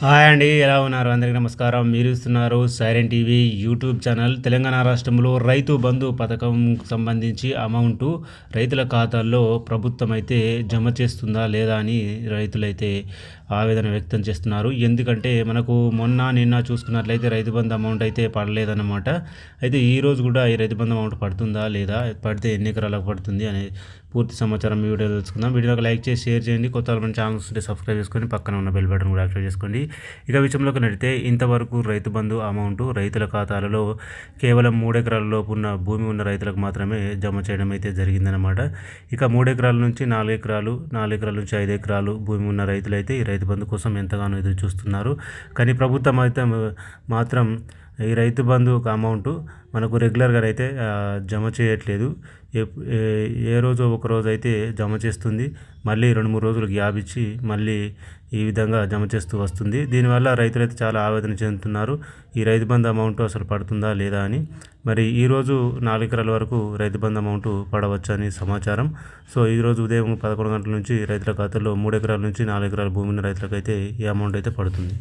Hi అండి ఎలా ఉన్నారు? అందరికీ నమస్కారం. మీరు ఇస్తున్నారు siren TV YouTube channel. Telangana రాష్ట్రంలో రైతు బంధు పథకం సంబంధించి అమౌంట్ రైతుల ఖాతాల్లో ప్రభుత్వం అయితే జమ చేస్తుందా లేదా అని రైతులైతే ఆవేదన వ్యక్తం చేస్తున్నారు. ఎందుకంటే మనకు మొన్న నిన్న చూసుకున్నట్లయితే రైతు బంధు అమౌంట్ అయితే పడలేదన్నమాట. అయితే ఈ రోజు కూడా ఈ రైతు బంధు అమౌంట్ పడుతుందా లేదా పడితే ఎన్ని ఎకరాలకు పడుతుంది అనే పూర్తి సమాచారం ఈ వీడియో తెలుసుకుందాం. వీడియోకి లైక్ చేసి షేర్ చేయండి. కొత్త మన ఛానల్స్ ఉంటే సబ్స్క్రైబ్ చేసుకొని పక్కన ఉన్న బెల్ బటన్ కూడా యాక్టివేట్ చేసుకోండి. ఇక విషయంలోకి నడితే ఇంతవరకు రైతు బంధు అమౌంట్ రైతుల ఖాతాలలో కేవలం మూడు ఎకరాల లోపు ఉన్న భూమి ఉన్న రైతులకు మాత్రమే జమ చేయడం అయితే జరిగిందనమాట ఇక మూడు ఎకరాల నుంచి నాలుగు ఎకరాలు నాలుగు ఎకరాల నుంచి ఐదు ఎకరాలు భూమి ఉన్న రైతులైతే ఈ రైతు బంధు కోసం ఎంతగానో ఎదురు చూస్తున్నారు కానీ ప్రభుత్వం అయితే మాత్రం ఈ రైతు బంధు ఒక అమౌంట్ మనకు రెగ్యులర్గా అయితే జమ చేయట్లేదు. ఏ రోజు ఒక రోజు అయితే జమ చేస్తుంది. మళ్ళీ రెండు మూడు రోజులు గ్యాప్ ఇచ్చి మళ్ళీ ఈ విధంగా జమ చేస్తూ వస్తుంది. దీనివల్ల రైతులైతే చాలా ఆవేదన చెందుతున్నారు. ఈ రైతు బంధు అమౌంట్ అసలు పడుతుందా లేదా అని. మరి ఈరోజు నాలుగు ఎకరాల వరకు రైతు బంధు అమౌంట్ పడవచ్చు అని సమాచారం. సో ఈరోజు ఉదయం పదకొండు గంటల నుంచి రైతుల ఖాతాలో మూడు ఎకరాల నుంచి నాలుగు ఎకరాల భూమిని ఉన్న రైతులకైతే ఈ అమౌంట్ అయితే పడుతుంది.